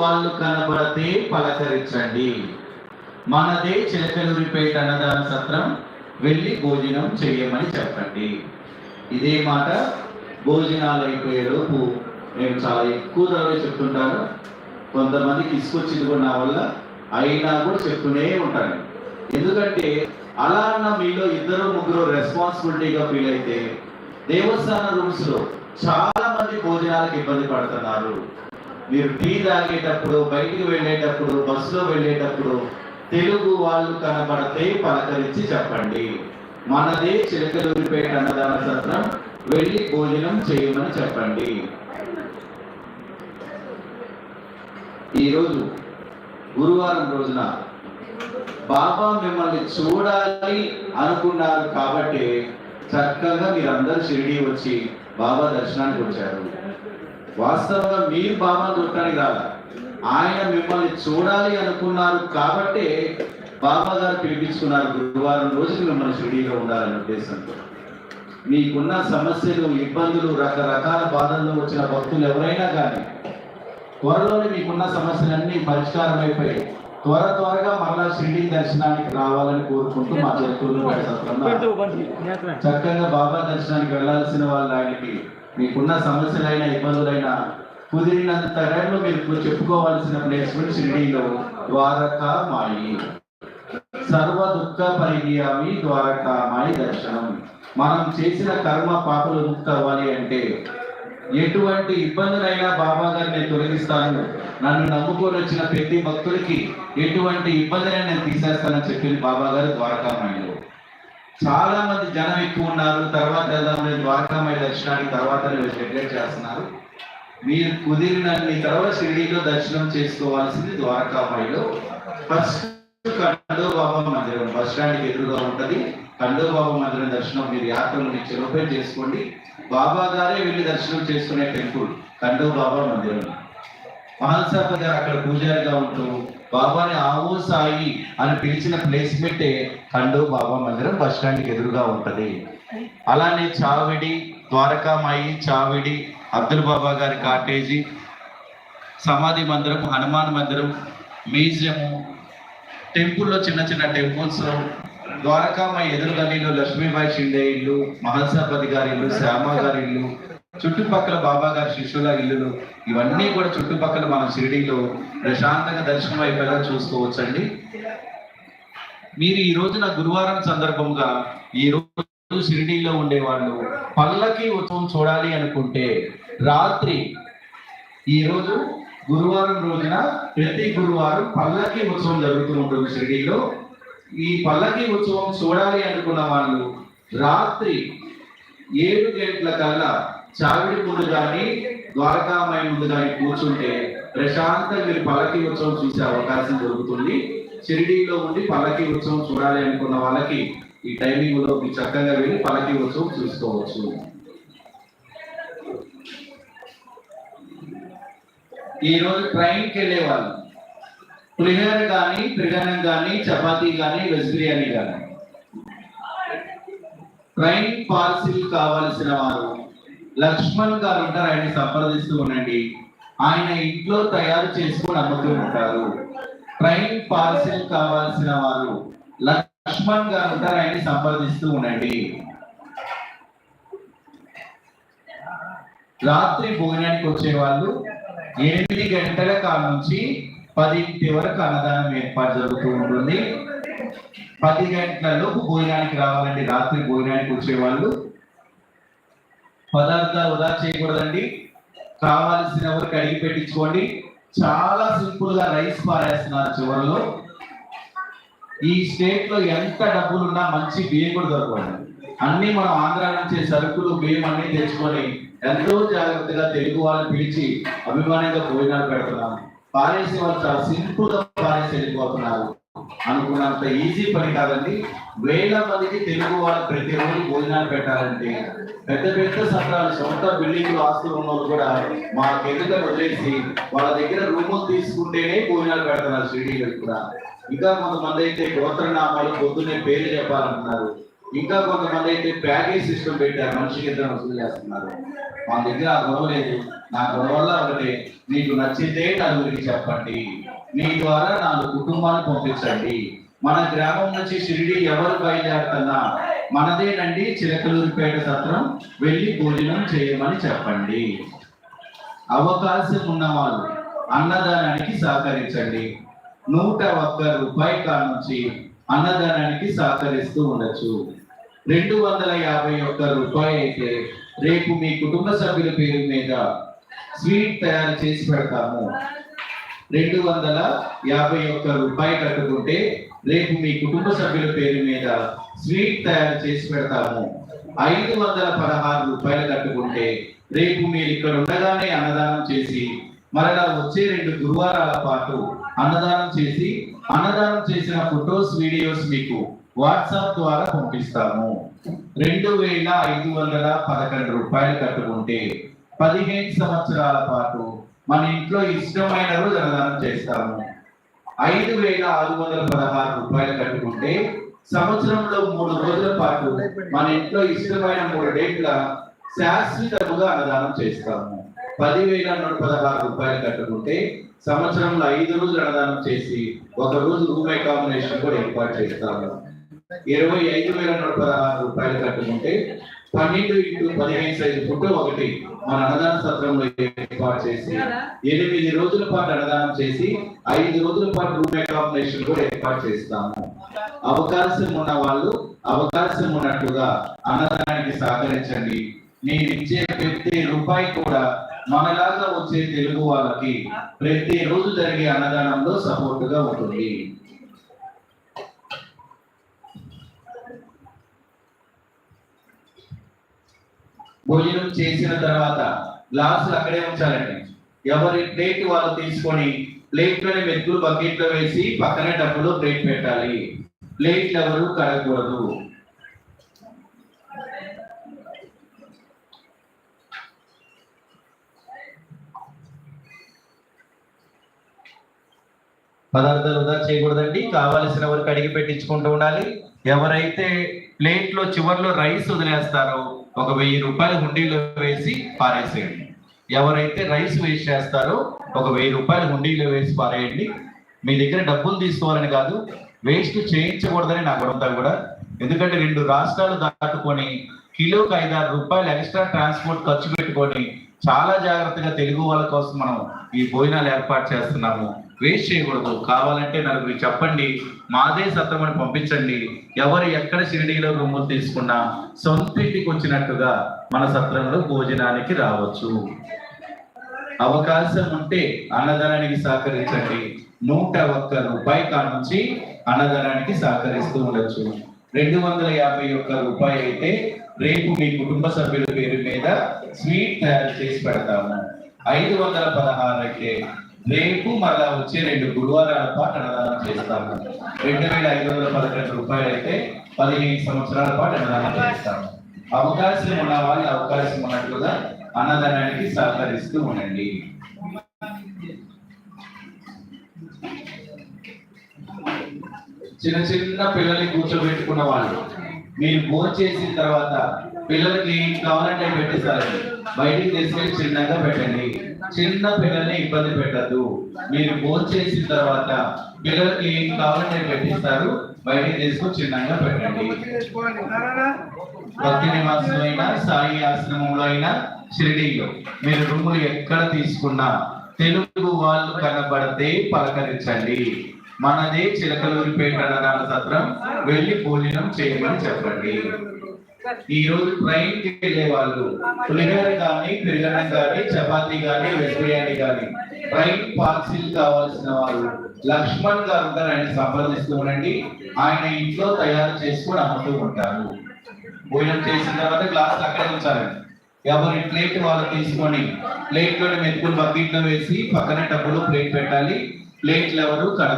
వాళ్ళు కనబడితే పలకరించండి. మనదే చిలకలూరిపేట అన్నదాన సత్రం వెళ్ళి భోజనం చేయమని చెప్పండి. ఇదే మాట భోజనాలు అయిపోయేలోపు నేను చాలా ఎక్కువ ధరలు చెప్తుంటాను. కొంతమందికి తీసుకొచ్చింది కూడా నా వల్ల అయినా కూడా చెప్తూనే ఉంటాను. ఎందుకంటే అలా అన్న మీలో ఇద్దరు ముగ్గురు రెస్పాన్సిబిలిటీగా ఫీల్ అయితే దేవస్థాన రూమ్స్లో చాలా మంది భోజనాలకు ఇబ్బంది పడుతున్నారు. మీరు టీ తాగేటప్పుడు బయటికి వెళ్ళేటప్పుడు బస్సులో వెళ్ళేటప్పుడు తెలుగు వాళ్ళు కనబడితే పలకరించి చెప్పండి. మనదే చిలకలూరిపేట అన్నదాన సత్రం వెళ్ళి భోజనం చేయమని చెప్పండి. ఈరోజు గురువారం రోజున బాబా మిమ్మల్ని చూడాలి అనుకున్నారు కాబట్టి చక్కగా మీరందరూ షిరిడి వచ్చి బాబా దర్శనానికి వచ్చారు. వాస్తవంగా మీరు బాబా చూడటానికి రాలా ఆయన మిమ్మల్ని చూడాలి అనుకున్నారు కాబట్టి బాబా గారు పిలిపించుకున్నారు గురువారం రోజుకి మిమ్మల్ని షిరిడీలో ఉండాలనే ఉద్దేశంతో. మీకున్న సమస్యలు ఇబ్బందులు రకరకాల బాధల్లో వచ్చిన భక్తులు ఎవరైనా కానీ త్వరలోనే మీకున్న సమస్యలన్నీ పరిష్కారం అయిపోయి త్వర త్వరగా మరలా షిరిడి దర్శనానికి రావాలని కోరుకుంటూ మా చెరుకులు చక్కగా బాబా దర్శనానికి వెళ్ళాల్సిన వాళ్ళు ఆయనకి మీకున్న సమస్యలైన ఇబ్బందులైనా కుదిరినంత టైంలో మీరు చెప్పుకోవాల్సిన ప్లేస్మెంట్ షిరిడీలో ద్వారకా మాయి. సర్వ దుఃఖ పరిగ్యామి ద్వారకా మాయి దర్శనం. మనం చేసిన కర్మ పాపలు ముక్త అవ్వాలి అంటే ఎటువంటి ఇబ్బందులైనా బాబా గారు నేను తొలగిస్తాను. నన్ను నమ్ముకొని వచ్చిన ప్రతి భక్తుడికి ఎటువంటి ఇబ్బందులైనా నేను తీసేస్తానని చెప్పింది బాబా గారు ద్వారకామాయిలో చాలా మంది జనం ఎక్కువ ఉన్నారు. తర్వాత వెళ్దామని ద్వారకామాయి దర్శనానికి తర్వాత డెకరేట్ చేస్తున్నారు. మీరు కుదిరినన్ని తర్వాత షిరిడీలో దర్శనం చేసుకోవాల్సింది ద్వారకామాయిలో ఫస్ట్ కండో బాబా మందిరం బస్ స్టాండ్ ఎదురుగా ఉంటుంది. కండో బాబా మందిరం దర్శనం మీరు యాత్రలు మీరు చెరుపై చేసుకోండి. బాబా గారే వెళ్ళి దర్శనం చేసుకునే టెంపుల్ కండో బాబా మందిరం. మహల్సాప గారు అక్కడ పూజారిగా ఉంటూ బాబాని ఆవో సాయి అని పిలిచిన ప్లేస్మెంటే కండో బాబా మందిరం బస్ స్టాండ్కి ఎదురుగా ఉంటుంది. అలానే చావిడి ద్వారకామాయి చావిడి అబ్దుల్ బాబా గారి కాటేజీ సమాధి మందిరం హనుమాన్ మందిరం మ్యూజియము టెంపుల్లో చిన్న చిన్న టెంపుల్స్ ద్వారకామాయి ఎదురు గల్లీలో లక్ష్మీబాయి షిండే ఇల్లు మహాసపతి గారి ఇల్లు శ్యామ గారి ఇల్లు చుట్టుపక్కల బాబా గారి శిష్యుల ఇల్లులు ఇవన్నీ కూడా చుట్టుపక్కల మన షిరిడీలో ప్రశాంతంగా దర్శనం అయిపోయేలా చూసుకోవచ్చండి మీరు ఈ రోజున గురువారం సందర్భంగా ఈ రోజు షిరిడీలో ఉండేవాళ్ళు పల్లకి ఉత్సవం చూడాలి అనుకుంటే రాత్రి ఈ రోజు గురువారం రోజున ప్రతి గురువారం పల్లకి ఉత్సవం జరుగుతూ ఉంటుంది షిరిడీలో. ఈ పల్లకి ఉత్సవం చూడాలి అనుకున్న వాళ్ళు రాత్రి ఏడు గంటల కల్లా చావిడి ముందు కానీ ద్వారకామయ ముందు కానీ కూర్చుంటే ప్రశాంతంగా మీరు పల్లకి ఉత్సవం చూసే అవకాశం దొరుకుతుంది. షిరిడీలో ఉండి పల్లకి ఉత్సవం చూడాలి అనుకున్న వాళ్ళకి ఈ టైమింగ్లో మీరు చక్కగా వెళ్ళి పల్లకి ఉత్సవం చూసుకోవచ్చు. ఈ రోజు ట్రైన్కి వెళ్ళే వాళ్ళు. పులిహోర కానీ త్రిగణం కానీ చపాతీ కానీ వెజ్ బిర్యానీ కానీ ట్రైన్ పార్సిల్ కావాల్సిన వారు లక్ష్మణ్ గారు ఉంటారు ఆయన సంప్రదిస్తూ ఉండండి. ఆయన ఇంట్లో తయారు చేసుకొని అమ్ముతూ ఉంటారు. ట్రైన్ పార్సిల్ కావాల్సిన వారు లక్ష్మణ్ గారు ఉంటారు ఆయన సంప్రదిస్తూ ఉండండి. రాత్రి భోజనానికి వచ్చే వాళ్ళు ఎనిమిది గంటల కాడ నుంచి పదింటి వరకు అన్నదానం ఏర్పాటు జరుగుతూ ఉంటుంది. పది గంటలలోపు భోజనానికి రావాలండి రాత్రి భోజనానికి వచ్చే వాళ్ళు పదార్థాలు వృధా చేయకూడదండి. కావాల్సిన వరకు అడిగి పెట్టించుకోండి. చాలా సింపుల్గా రైస్ పారేస్తున్నారు చివరిలో. ఈ స్టేట్లో ఎంత డబ్బులు ఉన్నా మంచి బియ్యం కూడా దొరకవండి అన్ని మనం ఆంధ్ర నుంచి సరుకులు బియ్యం అన్ని తెచ్చుకొని ఎంతో జాగ్రత్తగా తెలుగు వాళ్ళని పిలిచి అభిమానంగా భోజనాలు పెడుతున్నాం పారేసే వాళ్ళు చాలా సింపుల్గా పారేసి వెళ్ళిపోతున్నారు. అనుకున్నంత ఈజీ పని కాదండి. వేల మందికి తెలుగు వాళ్ళు ప్రతిరోజు భోజనాలు పెట్టాలంటే పెద్ద పెద్ద సత్రాలు సొంత బిల్డింగ్లు ఆస్తులు ఉన్న వాళ్ళు కూడా మా ఎదుట వదిలేసి వాళ్ళ దగ్గర రూములు తీసుకుంటేనే భోజనాలు పెడతారు షిరిడీలో కూడా. ఇంకా కొంతమంది అయితే గోత్రనామాలు పొద్దున్నే పేరు చెప్పాలంటున్నారు. ఇంకా కొంతమంది అయితే ప్యాకేజ్ సిస్టమ్ పెట్టారు మనిషికి ఇద్దరు వసూలు చేస్తున్నారు. మా దగ్గర ఆ గొడవ లేదు. నా గొడవ వల్ల ఒకటి మీకు నచ్చితే నలుగురికి చెప్పండి. మీ ద్వారా నాలుగు కుటుంబాన్ని పంపించండి. మన గ్రామం నుంచి షిరిడి ఎవరు బయలుదేరుతున్నా మనదేనండి చిలకలూరిపేట సత్రం. వెళ్ళి భోజనం చేయమని చెప్పండి. అవకాశం ఉన్నవాళ్ళు అన్నదానానికి సహకరించండి. నూట ఒక్క రూపాయి నుంచి అన్నదానానికి సహకరిస్తూ ఉండొచ్చు. రెండు వందల యాభై ఒక్క రూపాయి అయితే రేపు మీ కుటుంబ సభ్యుల పేరు మీద స్వీట్ తయారు చేసి పెడతాము. రెండు వందల యాభై ఒక్క రూపాయి కట్టుకుంటే రేపు మీ కుటుంబ సభ్యుల పేరు మీద స్వీట్ తయారు చేసి పెడతాము. ఐదు వందల పదహారు రూపాయలు కట్టుకుంటే రేపు మీరు ఇక్కడ ఉండగానే అన్నదానం చేసి మరలా వచ్చే రెండు గురువారాల పాటు అన్నదానం చేసి అన్నదానం చేసిన ఫొటోస్ వీడియోస్ మీకు వాట్సాప్ ద్వారా పంపిస్తాము. రెండు వేల ఐదు వందల పదకొండు రూపాయలు కట్టుకుంటే పదిహేను సంవత్సరాల పాటు మన ఇంట్లో ఇష్టమైన రోజు అన్నదానం చేస్తాము. ఐదు వేల ఆరు వందల పదహారు రూపాయలు కట్టుకుంటే సంవత్సరంలో మూడు రోజుల పాటు మన ఇంట్లో ఇష్టమైన మూడు డేట్ల శాశ్వతముగా అన్నదానం చేస్తాము. పదివేల నూట పదహారు రూపాయలు కట్టుకుంటే సంవత్సరంలో ఐదు రోజులు అన్నదానం చేసి ఒక రోజు రూమ్ కాంబినేషన్ కూడా ఏర్పాటు చేస్తాము. ఇరవై ఐదు వేల నూట పదహారు రూపాయలు కట్టుకుంటే పన్నెండు ఇంటూ పదిహేను సైజు ఫుట్ ఒకటి మన అన్నదాన సత్రంలో ఏర్పాటు చేసి ఎనిమిది రోజుల పాటు అన్నదానం చేసి ఐదు రోజుల పాటు రూమ్ అకామిడేషన్ కూడా ఏర్పాటు చేస్తాము. అవకాశం ఉన్న వాళ్ళు అవకాశం ఉన్నట్టుగా అన్నదానానికి సహకరించండి. మీరు ఇచ్చే ప్రతి రూపాయి కూడా మనలాగా వచ్చే తెలుగు వాళ్ళకి ప్రతి రోజు జరిగే అన్నదానంలో సపోర్ట్గా ఉంటుంది. భోజనం చేసిన తర్వాత గ్లాసులు అక్కడే ఉంచాలండి. ఎవరి ప్లేట్ వాళ్ళు తీసుకొని ప్లేట్లోనే మెతుకులు వేసి పక్కనే డబ్బులో ప్లేట్ పెట్టాలి. ప్లేట్లు ఎవరు కడగకూడదు. పదార్థాలు వృధా చేయకూడదండి. కావలసిన వరకు అడిగి పెట్టించుకుంటూ ఉండాలి. ఎవరైతే ప్లేట్లో చివరిలో చివర్లో రైస్ వదిలేస్తారో ఒక వెయ్యి రూపాయలు హుండీలో వేసి పారేసేయండి. ఎవరైతే రైస్ వేస్ట్ చేస్తారో ఒక వెయ్యి రూపాయలు హుండీలో వేసి పారేయండి. మీ దగ్గర డబ్బులు తీసుకోవాలని కాదు వేస్ట్ చేయించకూడదని నా గుణంతా కూడా. ఎందుకంటే రెండు రాష్ట్రాలు దాటుకొని కిలోకి ఐదారు రూపాయలు ఎక్స్ట్రా ట్రాన్స్పోర్ట్ ఖర్చు పెట్టుకొని చాలా జాగ్రత్తగా తెలుగు వాళ్ళ కోసం మనం ఈ భోజనాలు ఏర్పాటు చేస్తున్నాము. వేస్ట్ చేయకూడదు. కావాలంటే నలుగురికి చెప్పండి. మాదే సత్రమని పంపించండి. ఎవరు ఎక్కడ షిరిడీలో రూములు తీసుకున్నా సొంత ఇంటికి వచ్చినట్టుగా మన సత్రంలో భోజనానికి రావచ్చు. అవకాశం ఉంటే అన్నదానానికి సహకరించండి. నూట ఒక్క రూపాయి కానుంచి అన్నదానానికి సహకరిస్తూ ఉండొచ్చు. రెండు వందల యాభై ఒక్క రూపాయి అయితే రేపు మీ కుటుంబ సభ్యుల పేరు మీద స్వీట్ తయారు చేసి పెడతాము. ఐదు వందల పదహారు అయితే రేపు మళ్ళా వచ్చే రెండు గురువారాల పాటు అన్నదానం చేస్తాము. రెండు వేల ఐదు వందల పదకొండు రూపాయలు అయితే పదిహేను సంవత్సరాల పాటు అన్నదానం చేస్తాము. అవకాశం ఉన్న వాళ్ళు అవకాశం ఉన్నట్లుగా అన్నదానానికి సహకరిస్తూ ఉండండి. చిన్న చిన్న పిల్లల్ని కూర్చోబెట్టుకున్న వాళ్ళు మీరు భోజనం చేసిన తర్వాత పిల్లలకి కావాలంటే పెట్టేస్తారండి. బయటికి తీసుకెళ్ళి చిన్నగా పెట్టండి. చిన్న పిల్లల్ని ఇబ్బంది పెట్టద్దు. మీరు ఫోన్ చేసిన తర్వాత పిల్లలకి ఏం కావాలంటే పెట్టిస్తారు. బయటికి తీసుకొని చిన్నగా పెట్టండి. భక్తి నివాసంలో అయినా సాయి ఆశ్రమంలో అయినా షిరిడీలో మీరు రూములు ఎక్కడ తీసుకున్నా తెలుగు వాళ్ళు కనబడితే పలకరించండి. మనదే చిలకలూరిపేట అన్నదాన సత్రం. వెళ్ళి భోజనం చేయమని చెప్పండి. ఈ రోజు ట్రైన్కి వెళ్ళే వాళ్ళు పులిహోర కానీ పెరుగన్నం కానీ చపాతీ కానీ వెజ్ బిర్యానీ కానీ ట్రైన్ పార్సిల్ కావాల్సిన వాళ్ళు లక్ష్మణ్ గారు ఉంటారు ఆయన సంప్రదిస్తూ ఉండండి. ఆయన ఇంట్లో తయారు చేసుకుని అమ్ముతూ ఉంటారు. భోజనం చేసిన తర్వాత గ్లాస్ అక్కడే ఉంచాలండి ఎవరి ప్లేట్ వాళ్ళు తీసుకొని ప్లేట్లోనే మెతుకులు బకెట్లో వేసి పక్కనే డబ్బులు ప్లేట్ పెట్టాలి. ప్లేట్లు ఎవరు కడ